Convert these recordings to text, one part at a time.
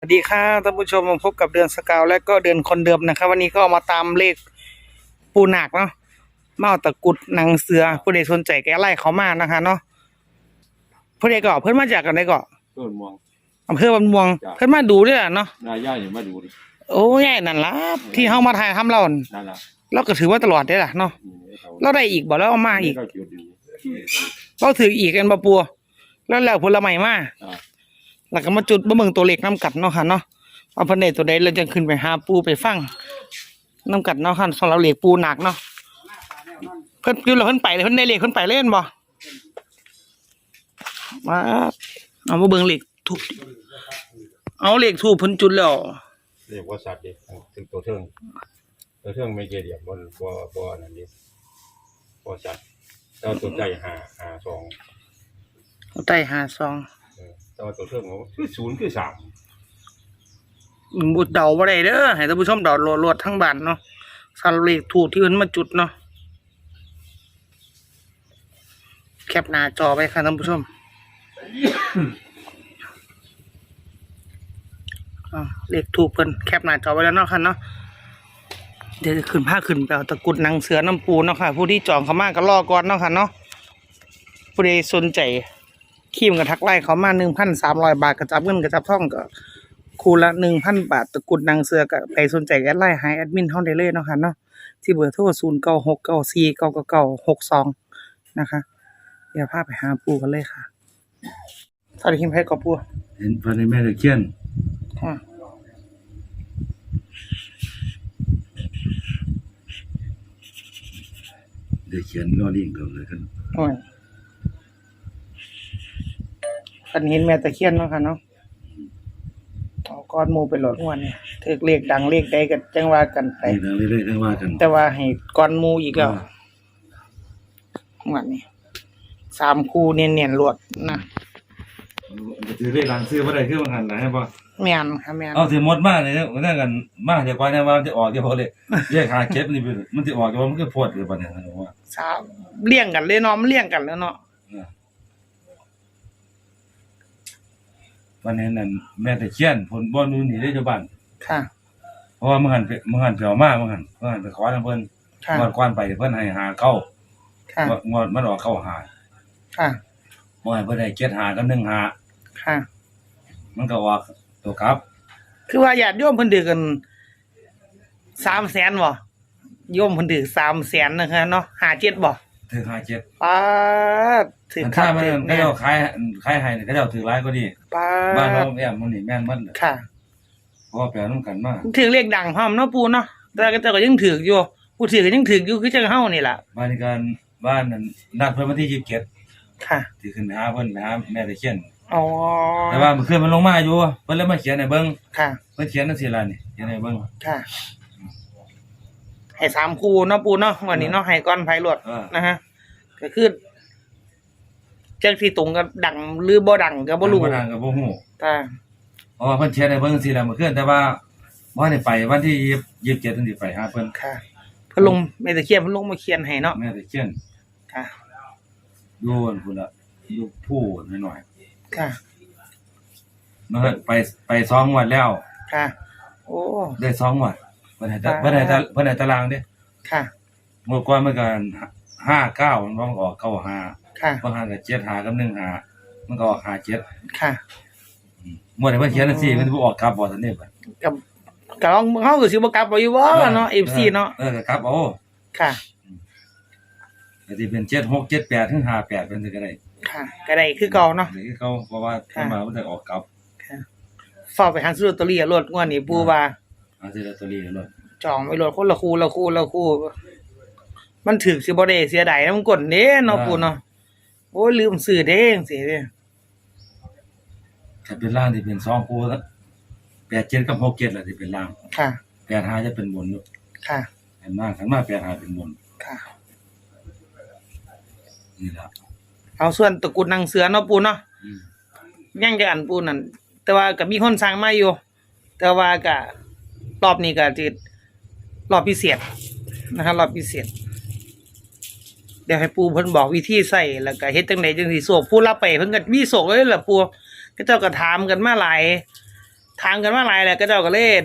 สวัสดีครับท่านผู้ชมมาพบกับเดือนสกาวและก็เดือนคนเดิมนะครับ วันนี้ก็มาตามเลขปูหนักเนาะมาเอาตะกรุดหนังเสือผู้ใดสนใจแกไล่เขามานะคะเนาะผู้ใดก็เพิ่นมาจากกันได้ก็ต้นมองอำเภอบันม่วงจ้ะเพิ่นมาดูด้วยล่ะเนาะนายย่าอย่ามาดูดิโอ้ยนั่นล่ะที่เฮามาถ่ายทำเรานั่นนั่นล่ะเราก็ถือว่าตลอดได้ล่ะเนาะอืมเขาเราได้อีกบ่แล้วเอามาอีกเขาจุดอยู่เราถืออีกกันบ่ปัวแล้วแล้วผลไม้มาอ่า แล้วก็มาจุดบ่เบิ่งตัวเลขนํกันเนาะค่ะเนาะว่าเพิ่นได้ตัวใดเราจะขึ้นไปหาปูไปฟังนํกันเนาะค่ะสำหรับเลขปูหนักเนาะเพิ่นอยู่แล้วเพิ่นไปเลยเพิ่นได้เลขเพิ่นไปเล่นบ่มาเอามาเบิ่งเลขถูกเอาเลขถูกเพิ่นจุดแล้วเรียกว่าสัตว์ดิถึงตัวเทิงตัวเทิงไม่เกลียดบนบ่บ่นั่นดิบ่สัตว์เจ้าตัวใจหาหาสองใต้หาซอง เออเจ้าตัวเทิงเขาคือศูนย์คือสามบุดเดาบ่ได้เด้อให้ท่านผู้ชมเดาโลดทั้งบ้านเนาะสำหรับเลขถูกที่เพิ่นมาจุดเนาะแคปหน้าจอไว้ค่ะท่านผู้ชมอ่าเลขถูกเพิ่นแคปหน้าจอไว้แล้วเนาะค่ะเนาะเดี๋ยวจะขึ้นผ้าขึ้นไปเอาตะกรุดหนังเสือน้ำปูเนาะค่ะ ผู้ที่จองเขามาก็รอก่อนเนาะค่ะเนาะผู้ใดสนใจ ขีมกับทักไล่เขามาหนึ่งพันสามร้อยบาทกระจับเงินกระจับท่องก็คูละหนึ่งพันบาทตะกรุดหนังเสือก็ไปสนใจแอดไลน์หาแอดมินเท่าได้เลยเนาะค่ะเนาะที่เบอร์โทรศูนย์เก้าหกเก้าสี่เก้าเก้าเก้าหกสองนะคะ เดี๋ยวพาไปหาปูกันเลยค่ะสวัสดีคิมเพชรกับปูเห็นพันในแม่ตะเคียนอ่าเดี๋ยวเขียนนอลิงเดิมเลยกันโอ้ย คันเห็นแม่ตะเคียนเนาะค่ะเนาะเอาก้อนหมูไปโหลดหัวเนี่ยถือเลขดังเลขใดกันจังว่ากันไป นี่ทางเรื่อยๆทั้งว่ากันแต่ว่าให้ก้อนหมูอีกแล้วหัวนี่สามคู่เนียนๆรวดนะถือเลขหลังซื้อบ่ได้คือมันหันนะให้บ่แม่นค่ะแม่นเอาสิหมดมาเนี่ยมันนั่นกันมาเดี๋ยวก่อนเนี่ยว่ามันจะออกเดี๋ยวพอเลยเลขหาเก็บนี่มันสิออกเดี๋ยวมันก็โพดเดี๋ยวบัดเนี่ยว่าสามเลี่ยงกันเลยเนาะมันเลี่ยงกันแล้วเนาะ วันนี้นั่นแม่ตะเคียนผลบ่นู่นนี่ได้เจ้าบ้านค่ะ เพราะว่ามันหันไปมันหันเปียวมามันหันมันหันไปขอทางเพิ่นค่ะ งวดก่อนไปเพิ่นให้หาเก้าค่ะงวดมันออกเข้าหาค่ะบ่ให้เพิ่นได้เจ็ดหากับหนึ่งหาค่ะ มันก็ออกตัวครับ คือว่าญาติโยมเพิ่นถือกันสามแสนบ่โยมเพิ่นถือสามแสนนะคะเนาะหาเจ็ดบ่ถึงหาเจ็ด ป้าด ถือมันคัถ้ากมันเจ็ดก็แน่เจ้าขายขายให้ก็เจ้าถือหลายก็ดี ป้าบ้านเราดแอมมันนี่แม่นมันค่ะ เพราะว่าแปลน้ำกันมากถือเลขดังพร้อมเนาะปูเนาะแต่ก็เจ้าก็ยังถืออยู่ผู้ถือก็ยังถืออยู่คือจังเฮานี่ล่ะบ้านในการบ้านนั้นนัดเพิ่นวันที่ยี่สิบเจ็ดค่ะที่ขึ้นไปหาเพิ่นไปหาแม่ตะเคียน อ๋อแต่ว่าเมื่อคืนมันลงมาอยู่เพิ่นเลยมาเขียนให้เบิ่งค่ะ เพิ่นเขียนจังซี่ล่ะนี่เขียนให้เบิ่งค่ะ ให้สามคู่เนาะปูเนาะวันนี้เนาะให้ก้อนไผรวดเออนะฮะก็คือ จักที่ตรงกับดังหรือบ่ดังก็บ่รู้บ่ทางก็บ่ฮู้ค่ะเพราะว่าเพิ่นเขียนให้เบิ่งจังซี่ล่ะเมื่อคืนแต่ว่าบ่ได้ไปวันที่ยี่สิบเจ็ดถึงสิไปหาเพิ่นค่ะเพิ่นลงแม่ตะเคียนเพิ่นลงมาเขียนให้เนาะแม่ตะเคียนค่ะอยู่อันพุ่นละอยู่ผู้หน่อยค่ะๆมันก็ไปไปสองงวดแล้ว ค่ะ โอ้ได้สองงวดเพิ่นให้ตะอ่าเพิ่นให้ตะเพิ่นให้ตารางเด้ค่ะเมื่อก่อนมันก็ห้าเก้ามันก็ออกเก้าห้า ค่ะ บางหากับเจ็ดหากับหนึ่งหา มันก็ออกหาเจ็ดค่ะเมื่อไหร่เพิ่นเขียนจังซี่มันบ่ออกกลับบ่ทันนี่บัดกับกับลองเฮาก็สิบ่กลับเอาอยู่บ่เนาะ FC เนาะเออก็กลับเอาค่ะก็สิเป็น7 6 7 8ถึง5 8เป็นสิก็ได้ค่ะก็ได้คือเก่าเนาะหรือเขาเพราะว่าค่ะถ้ามามันจะออกกลับเฝ้าไปหาซื้อลอตเตอรี่รถงวดนี้ปูว่าเอาสิลอตเตอรี่เลยจองไว้รถคนละคู่ละคู่ละคู่มันถึกสิบ่ได้เสียดายนำกดเด้เนาะปูเนาะ โอ้ยลืมซื้อเด้จังซี่เด้ถ้าเป็นล่างที่เป็น2คู่แล้ว8 7กับ6 7ล่ะที่เป็นล่างค่ะ8 5จะเป็นบนอยู่ค่ะเห็นมาขันมา8 5เป็นบนค่ะ นี่ล่ะเอาส่วนตะกรุดนางเสือเนาะปูเนาะอืมยังจะอันปูนั่นแต่ว่าก็มีคนสั่งมาอยู่ แต่ว่าก็รอบนี้ก็จะรอบพิเศษนะครับรอบพิเศษ เดี๋ยวให้ปูเพิ่นบอกวิธีใส่แล้วก็เฮ็ดจังไดจังสิโศกผู้รับไปเพิ่นก็มีโศกเลยล่ะปูก็เจ้าก็ถามกันมาหลายทางกันว่าหลายแหละก็เจ้าก็เล่น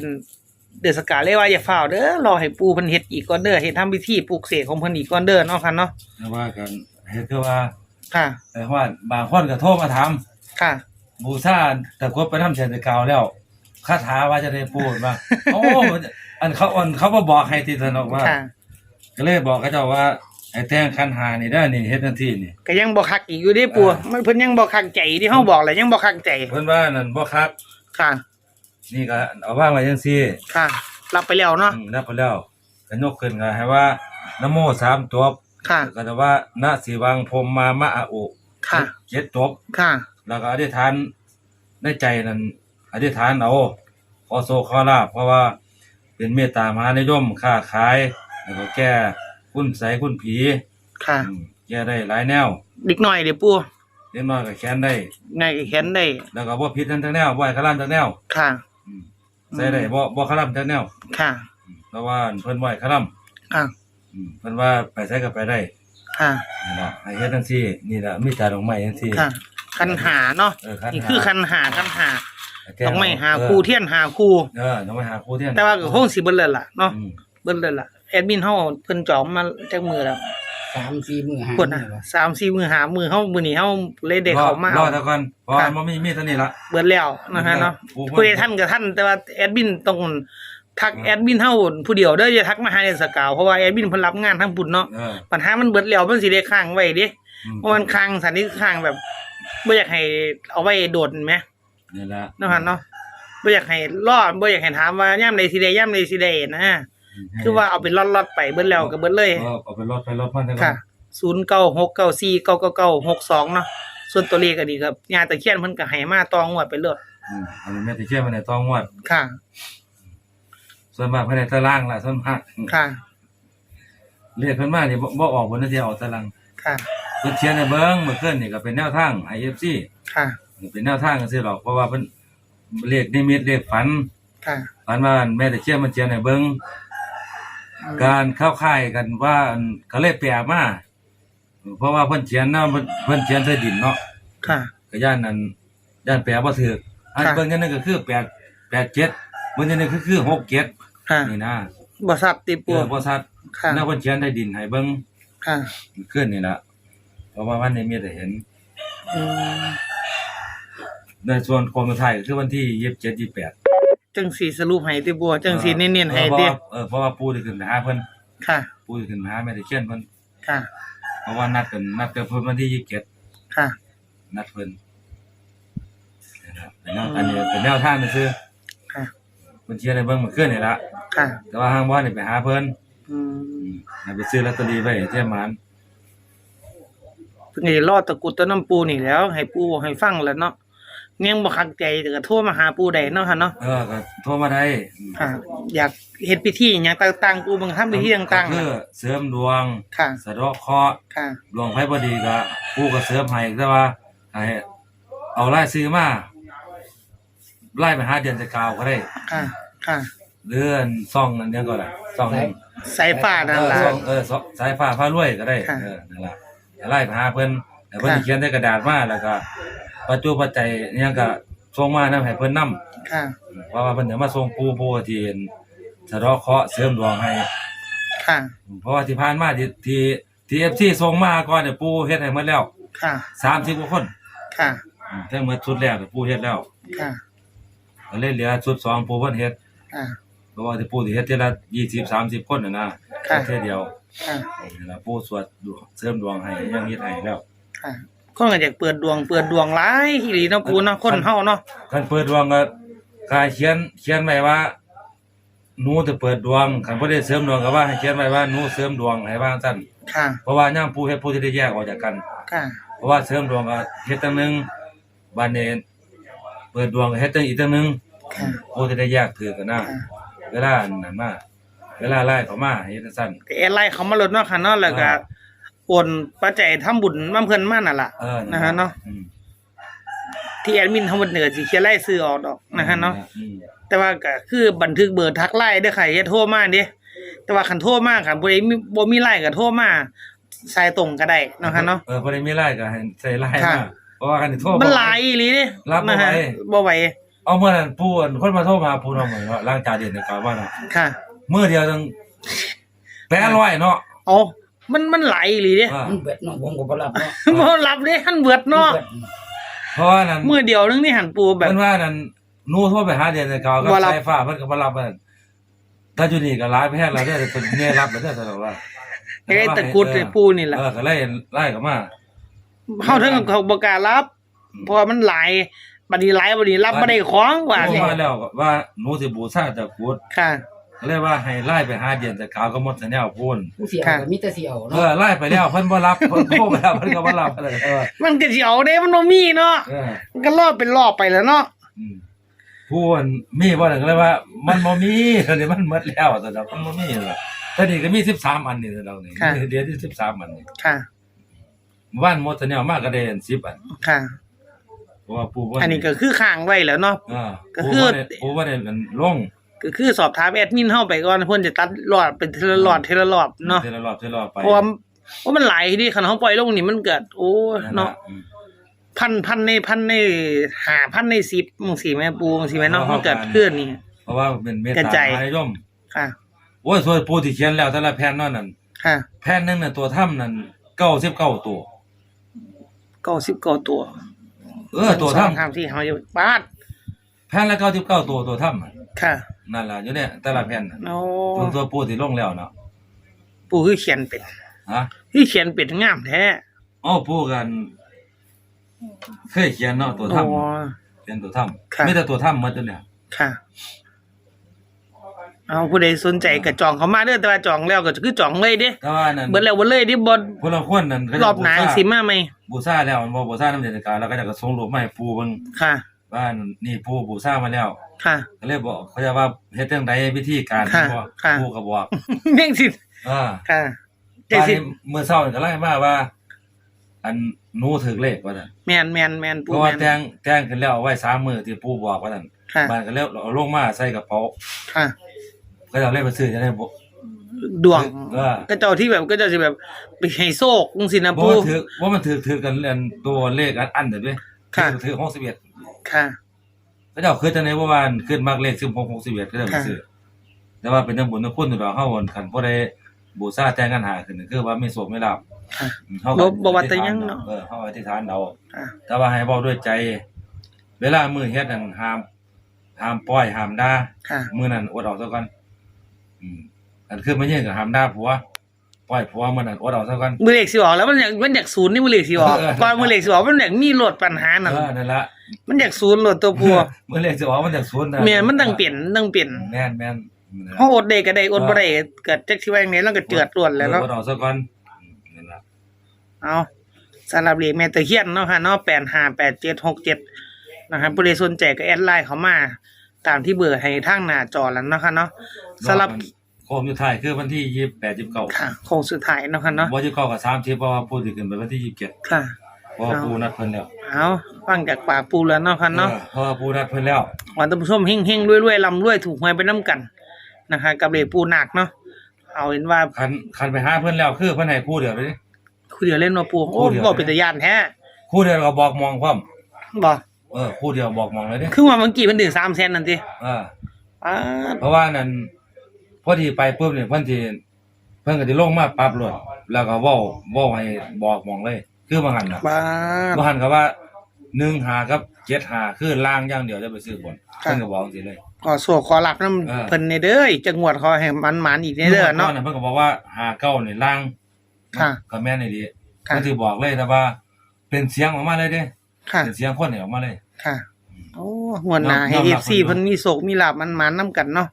เดือดสกาเลยว่าอย่าฝ้าวเด้อรอให้ปูเพิ่นเฮ็ดอีกก่อนเด้อเฮ็ดทำพิธีปลูกเสกของเพิ่นอีกก่อนเด้อเนาะค่ะเนาะแต่ว่ากันเฮ็ดคือว่าค่ะ แต่ว่าบางคนก็โทรมาถามค่ะ บูชาแต่กดไปทำเสร็จแต่เก่าแล้วคาถาว่าจะได้พูดว่าโอ้อันเขาอันเขาบ่บอกให้ติดสนอกว่า ค่ะ ก็เลยบอกเขาเจ้าว่า ไอ้แต่งคันหานี่ได้อนี่เฮ็ดทันทีนี่ ก็ยังบ่คักอีกอยู่เด้ปูอ่ามันเพิ่นยังบ่คักใจที่เฮาบอกแหละยังบ่คักใจเพิ่นว่านั่นบ่คักค่ะ นี่ก็เอาว่างไว้จังซี่ค่ะ รับไปแล้วเนาะอืมนับไปแล้วก็ยกขึ้นก็ให้ว่านะโมสามจบค่ะก็จะว่านะสีวังพรหมมามะอะอุค่ะ เจ็ดจบ ค่ะ แล้วก็อธิษฐานในใจนั้นอธิษฐานเอาขอโซขอลาภเพราะว่าเป็นเมตตามหานิยมค้าขายแล้วก็แก้ คุณใสยคุณผีค่ะ อืมแก้ได้หลายแนวเด็กน้อยเด้ปูเล็กน้อยก็แค้นได้ง่ายก็เขียนได้ แล้วก็บ่ผิดทั้งทั้งแนวบ่ให้คลามทั้งแนวค่ะ อืมใส่ได้บ่บ่คลามทั้งแนวค่ะ อืมเพราะว่าเพิ่นบ่ให้คลามค่ะ อืมเพิ่นว่าไปใส่ก็ไปได้ค่ะ นี่ล่ะให้เฮ็ดจังซี่ นี่ล่ะมีตาดอกไม้จังซี่ ค่ะ คันหาเนาะ เออคันหานี่คือคันหาคันหาแก้ต้องไม่หาเออครูเทียนหาครูเออต้องไปหาครูเทียนแต่ว่าก็คงสิเบิ่นเลยล่ะเนาะอืมเบิ่นเลยล่ะ แอดมินเฮาเพิ่นจอมมาจักมือแล้วสามสี่มือหาคนน่ะสามสี่มือหามือเฮามื้อนี้เฮาเลยได้เข้ามารอเอาแต่ก่อนเพราะค่ะ มันไม่มีเท่านี้ละ เบิดแล้วนะฮะเนาะผู้ผู้ใดท่านก็ท่านแต่ว่าแอดมินต้องทักแอดมินเฮาผู้เดียวเด้ออย่าทักมาหาในสกาวเพราะว่าแอดมินเพิ่นรับงานทั้งปุ่นเนาะเออปัญหามันเบิดแล้วมันสิได้ค้างไว้เด้อืมเพราะมันค้างสันนี้ค้างแบบบ่อยากให้เอาไว้โดดแหม นี่ละเนาะฮะเนาะบ่อยากให้รอบ่อยากให้ถามว่ายามใดสิได้ยามใดสิได้นะ คือว่าเอาเป็นล็อตๆไปเบิดแล้วก็เบิดเลย เออเอาไปรถไปรถมันเถอค่ะศูนย์เก้าหกเก้าสี่เก้าเก้าเก้าหกสองเนาะส่วนตัวเลขก็ดีครับยาตะเคียนเพิ่นก็ให้มาตองวดไปเลิศอืมอันนี้แม่ตะเคียนมาในตองงวด ค่ะ ส่วนมากภายในตารางล่ะส่วนมากค่ะ เรียกเพิ่นมานี่บ่บ่ออกบนนาทีออกตารางค่ะ เพิ่นเขียนในเบิ่งเมื่อคืนนี่ก็เป็นแนวทาง IFC ค่ะ เป็นแนวทางจังซี่หรอกเพราะว่าเพิ่นเลขนิมิตเลขฝันค่ะ ฝันว่าแม่ตะเคียนมันเขียนในเบิ่ง การเข้าค่ายกันว่าอันก็เลยแปลมาเพราะว่าเพิ่นเขียนเนาะเพิ่นเพิ่นเขียนใส่ดินเนาะค่ะ ก็ย่านนั้นย่านแปลบ่ถูกอันค่ะ เบิ่งจังนึงก็คือ8 87เบิ่งจังนึงก็คือ67ค่ะนี่นะบ่ทราบติเอปัวอบ่ชัดค่ะ แล้วเพิ่นเขียนใส่ดินให้เบิ่งค่ะขึ้นนี่ล่ะเพราะว่าวันนี้มีแต่เห็น อืมในส่วนของไทยก็คือวันที่27 28 จังสีสรุปให้ติปัวจังสีเน้นๆให้ติเออเพราะว่าปู่ได้ขึ้นไปหาเพิ่นค่ะ ปู่ได้ขึ้นไปหาแม่ตะเคียนเพิ่นค่ะ เพราะว่านัดกันนัดกันเพิ่นวันที่27ค่ะ นัดเพิ่นนะครับเป็นแนวอันนี้เป็นแนวทางซื่อค่ะเพิ่นเชียร์ในเบิ่งเมื่อคืนนี่ละค่ะ แต่ว่าห้างบ่ได้ไปหาเพิ่นอืมให้ไปซื้อลอตเตอรี่ไว้เที่ยหมานเพิ่นก็สิรอดตะกรุดตะน้ำปูนี่แหล้ว ให้ปูให้ฟังแล้วเนาะ ยังบ่คักใจแต่ก็โทรมาหาปูได้เนาะค่ะเนาะเออก็โทรมาได้ค่ะ อยากเฮ็ดพิธีหยังต่างๆปูบังคับพิธีต่างๆก็คืน่ะอเสริมดวงค่ะ สะเดาะเคราะห์ค่ะ ดวงไผบ่ดีก็ผู้ก็เสริมให้แต่ว่าให้เอารายซื้อมาไล่ไปหาเดือนจะกาวก็ได้ ค่ะ ค่ะ เดือนซ่องอันเนี้ยก็ได้ซ่องนึงสายฟ้านั่นล่ะ เออซ่องเออซ่องสายฟ้าฟ้ารวยก็ได้ค่ะ เออนั่นล่ะไล่ไปหาเพิ่นให้เพิ่นค่ะสิเขียนใส่กระดาษมาแล้วก็ ปัจจุปัจจัยอิหยังก็ส่งมานํให้เพิ่นนํค่ะเพราะว่าเพิ่นจะมาส่งปู่ปู่ที่สะเดาะเคราะห์เสริมดวงให้ ค่ะ เพราะว่าที่ผ่านมาที่ที่ที่ FC ส่งมาก่อนเนี่ยปู่เฮ็ดให้หมดแล้วค่ะ 30กว่าคนค่ะ อืมทั้งหมดชุดแรกเนี่ยปู่เฮ็ดแล้วค่ะ ก็เลยเหลือชุดสองปู่เพิ่นเฮ็ดค่ะ เพราะว่าที่ปู่สิเฮ็ดทีละ20 30 คนน่ะนะค่ะเทื่อเดียวค่ะนั่นล่ะปู่สวดดวงเสริมดวงให้ยังเฮ็ดให้แล้ว ค่ะ คนก็อยากเปิดดวงเปิดดวงหลายอีหลีเนาะปูเนาะคนเฮาเนาะคันเปิดดวงก็กายเขียนเขียนไว้ว่าหนูจะเปิดดวงคันบ่ได้เสริมดวงก็ว่าให้เขียนไว้ว่าหนูเสริมดวงให้ว่าซั่นค่ะ เพราะว่ายามปู่เฮ็ดปู่สิได้แยกออกจากกัน ค่ะ เพราะว่าเสริมดวงก็เฮ็ดตั้งหนึงบัดนี้เปิดดวงก็เฮ็ดตั้งอีกตั้งหนึงค่ะปู่สิได้แยกถือกันนะค่ะเวลาอันนั้นมาเวลาไล่เขามาเฮ็ดจังซั่นก็แอดไลน์เขามาลดเนาะค่ะเนาะแล้วก็ โอนปัจจัยทำบุญมาเพิ่นมานั่นล่ะเออนะฮะเนาะอืมที่แอดมินทั้งหมดเหนือสิเขียนไล่ซื้อออกดอกนะฮะเนาะอืมแต่ว่าก็คือบันทึกเบอร์ทักไลน์เด้อค่ะอย่าโทรมาเด้แต่ว่าคันโทรมาค่ะบ่ได้มีบ่มีไลน์ก็โทรมาสายตรงก็ได้เนาะค่ะเนาะ เออบ่ได้มีไล่ก็ให้ใส่ไล่ค่ะ มาเพราะว่าคันที่โทร มันบ่หลายอีหลีเด้รับบ่นะฮะไหวบ่ไหวเอาเมื่อนั้นปู่อันคนมาโทรมาปู่น้องเหมือนว่าล้างจานเดือนในกาว่าน่ะค่ะ เมื่อเดียวตั้งแปดร้อยเนาะ เอา มันมันไหลอีหลีเด้อ่ามันเบ็ดเนาะผมก็บ่รับเนาะบ่รับเด้หันเบิดเนาะเบ็ดเพราะว่านั้นมือเดียวนึงนี่หันปูแบบ เพิ่นว่านั้นหนูโทรไปหาเดือนในกาก็บ่รับ สายฟ้าเพิ่นก็บ่รับเพิ่นถ้าอยู่นี่ก็หลายแพทย์แล้วเด้อแต่เพิ่นแม่รับแล้วเด้อตลอดว่าไอ้ตะกรุดไอ้ปูนี่แหละเออก็เลยไล่กลับมา เฮาถึงเขาบ่กล้ารับ เพราะว่ามันไหลบัดนี้ไหลบัดนี้รับบ่ได้ของว่าโทรมาแล้วว่าหนูสิบูชาตะกรุดค่ะ ก็เลยว่าให้ไล่ไปหาเดือนแต่กาวก็หมดสัญญาพูนผู้เสียค่ะก็มีแต่เสียวเอเนาะอไล่ไปแล้วเพิ่นบ่รับเพิ่นโทรไปแล้วเพิ่นก็บ่รับเลยเออมันก็สิเอาเด้มันบ่มีเนาะเออมันก็รอบเป็นรอบไปแล้วเนาะอืมพูนมีบ่ได้ก็เลยว่า มันบ่มีตอนนี้มันหมดแล้วตอนนี้มันบ่มีแล้วตอนนี้ก็มี 13 อันนี่เรานี่เดือนที่13อันนี่ค่ะ บ้านหมดสัญญามากก็ได้10อันค่ะ เพราะว่าปู่บ่อันนี้ก็คือค้างไว้แล้วเนาะ เออก็คือปู่บ่ได้ปู่บ่ได้มันลง ก็คือสอบถามแอดมินเฮาไปก่อนเพิ่นจะตัดหลอดเป็นทีละหลอดทีละหลอดเนาะเทละรอบเทละรอบไปเพราะว่าเพราะมันไหลที่คันเฮาปล่อยลงนี่มันเกิด โอ้เนาะอืมพันพันในพันในหาพันในสิบมึงสิแม่ปูมึงสิแม่เนาะมันเกิดขึ้นนี่ เพราะว่าเป็นเมตกระตาจายมหานิยมค่ะโอ้ยส่วนปู่ที่เขียนแล้วแต่ละแผ่นนั่นนั่นค่ะแผ่นหนึงน่ะตัวถ้ำนั่น99ตัวเก้าสิบเก้าตัว เออตัวถ้ำทำที่เฮาอยู่บาทแผ่นละ99ตัวตัวถ้ำน่ะ ค่ะ นั่นล่ะอยู่เนี่ยแต่ละแผ่นน่ะโอ้ตัวตัวปู่ที่ลงแล้วเนาะปูคือเขียนเป็นฮะคือเขียนเป็นงามแท้อ๋อปู่กัน เคยเขียนเนาะตัวถ้ำโอ้เขียนตัวถ้ครับำไม่แต่ตัวถ้ำหมดตัวเนี่ยค่ะ เอาผู้ใดสนใจก็จองเขามาเด้อแต่ว่าจองแล้วก็คือจองเลยเด้แต่ว่านั่นเบิดแล้วบ่เลยดิบ่พวกเราคนนั่นก็จะรอบหน้าสิมาไหมบูชาแล้วมันบ่บูชาน้ำเดือดการแล้วก็จะกระส่งรูปมาให้ปู่เบิ่งค่ะ ว่านี่ปู่บูชามาแล้ว ค่ะ ก็เลยบอกเขาจะว่าเฮ็ดจังไดวิธีการค่ะบ่ค่ะปู่ก็บอกเม่งสิอ่าค่ะตเจ๊อนสินี้มื้อเช้านี่ก็ไล่มาว่า อันหนูถึกเลขว่าซั่นแม่นแม่นแม่นเพปูราะว่าแม่นแจ้งแจ้งขึ้นแล้วเอาไว้สามมื้อที่ปู่บอกว่าซั่นค่ะบ้านก็แล้วเอาลงมาใส่กระเป๋าค่ะ ก็จะเอาเลขไปซื้อจะได้บ่ดวง เออ ก็เจ้าที่แบบก็เจ้าสิแบบไปให้โชคจังซี่นะบ่ปูว่าถือว่ามันถือถือกันอันตัวเลขอันอันเด้อเว้ยค่ะ ถือ61ค่ะ ก็เจ้าคือจังได๋ว่าว่าอันขึ้นมากเลข16 61ก็ได้ไปค่ะซื้อแต่ว่าเป็นจังบุญจังคุณอยู่ดอกเฮาอันคันบ่ได้บูชาแต่งกันหาขึ้นคือว่ามีโชคมีลาภค่ะเฮาบ่ก็บ่ว่าแต่หยังเนาะเออเฮาอธิษฐานเอาค่ะแต่ว่าให้เว้าด้วยใจ เวลามือเฮ็ดนั่นห้ามห้ามปล่อยห้ามด่าค่ะมื้อนั้นอดเอาซะก่อนอืมอันคือมันยังก็ห้ามด่าผัว ปล่อยผัวมื้อนั้นอดเอาซะก่อนมือเลขสิออกแล้วมันอยากมันอยากศูนย์นี่มือเลขสิออกเออก่อนมือเลขสิออกมันอยากมีโหลดปัญหานั่นเออนั่นล่ะมันอยากศูนย์โหลดตัวพัวมื้อเลขสิออกมันจากศูนย์นะแม่นมันต้องเปลี่ยนต้องเปลี่ยนแม่นแม่นนั่นล่ะเฮาอดได้ก็ได้อดบ่ได้เกิดจักที่ว่าจังไดแล้วก็เจือดรวนแล้วเนาะอดเอาซะก่อนอืมนั่นล่ะเอาสำหรับเลขแม่ตะเคียนเนาะค่ะเนาะ858767นะครับผู้ใดสนใจก็แอดไลน์เข้ามาตามที่เบอร์ให้ทางหน้าจอแล้วเนาะค่ะเนาะสำหรับโคมอยู่ท้ายคือวันที่28 29ค่ะโค้งสุดท้ายเนาะค่ะเนาะบ่29กับ30เพราะว่าพูดสิขึ้นไปวันที่27ค่ะเพราะว่าปูนัดเพิ่นแล้วเอาฟังจากปากปูแล้วเนาะค่ะเนาะออเพราะว่าปูนัดเพิ่นแล้วขอท่านผู้ชมเฮงๆรวยๆลำรวยถูกหวยไปน้ำกันนะคะกับเลขปูหนักเนาะเอาเห็นว่าคันคันไปหาเพิ่นแล้วคือเพิ่นให้คู่เดียวเลยคู่เดียวเล่นมาปูคู่โอ้เดียวบอกเป็นตะยานแท้คู่เดียวก็บอกมองพร้อมบอกเออคู่เดียวบอกมองเลยเด้คือว่าเมื่อกี้มันถึงสามเซนนั่นสิเอออ้าดเพราะว่านั่น พอดีไปปุ๊บเนี่ยเพิ่นสิเพิ่นก็สิลงมาปรับรถแล้วก็เว้าเว้าให้บอกมองเลย คือบ่หันน่ะบ้าบ่หันก็ว่า1หากับ7หาคือล่างอย่างเดียวจะไปซื้อบนเพิ่นก็บอกจังซี่เลย ขอสวขอหลับน้เออำเพิ่นในเด้อจังหวัดขอให้มันหมานอีกในเด้อเนาะมื่ก่เพิ่นก็บอกว่าหาเก้านี่ล่างค่ะก็แม่นอีหลีค่ะ เพิ่นสิบอกเลยแต่ว่า เป็นเสียงออกมาเลยเด้ค่ะ เป็นเสียงคนนี่ออกมาเลย ค่ะ โอ้หัวหน้าให้ ยอมเอรับฟซีเพิ่เพิ่นนมีโศกมีลาบมันหมานน้ำกันเนาะ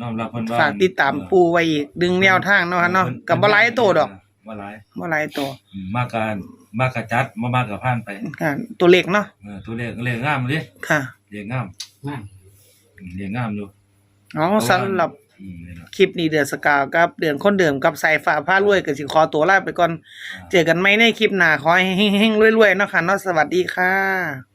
น้อมรับเพิ่นว่าฝากติดตามปูไว้อีกดึงแนวทางเนาะค่ะเนาะกับบ่หลายโตดอกบ่หลายบ่หลายโตอืมมากการมากกระจัดมามากกระผ่านไปค่ะตัวเล็กเนาะเออตัวเลขเลขงามดิค่ะเลขงามงามอืมเลขงามอยู่อ๋อสำหรับอืมนี่ล่ะ คลิปนี้เดือนสกาวกับ เดือนคนเดิมกับสายฟ้าผ้ารวยกับสิขอตัวลาไปก่อน เจอกันไหมในคลิปหน้าขอให้เฮงๆรวยๆเนาะค่ะเนาะสวัสดีค่ะ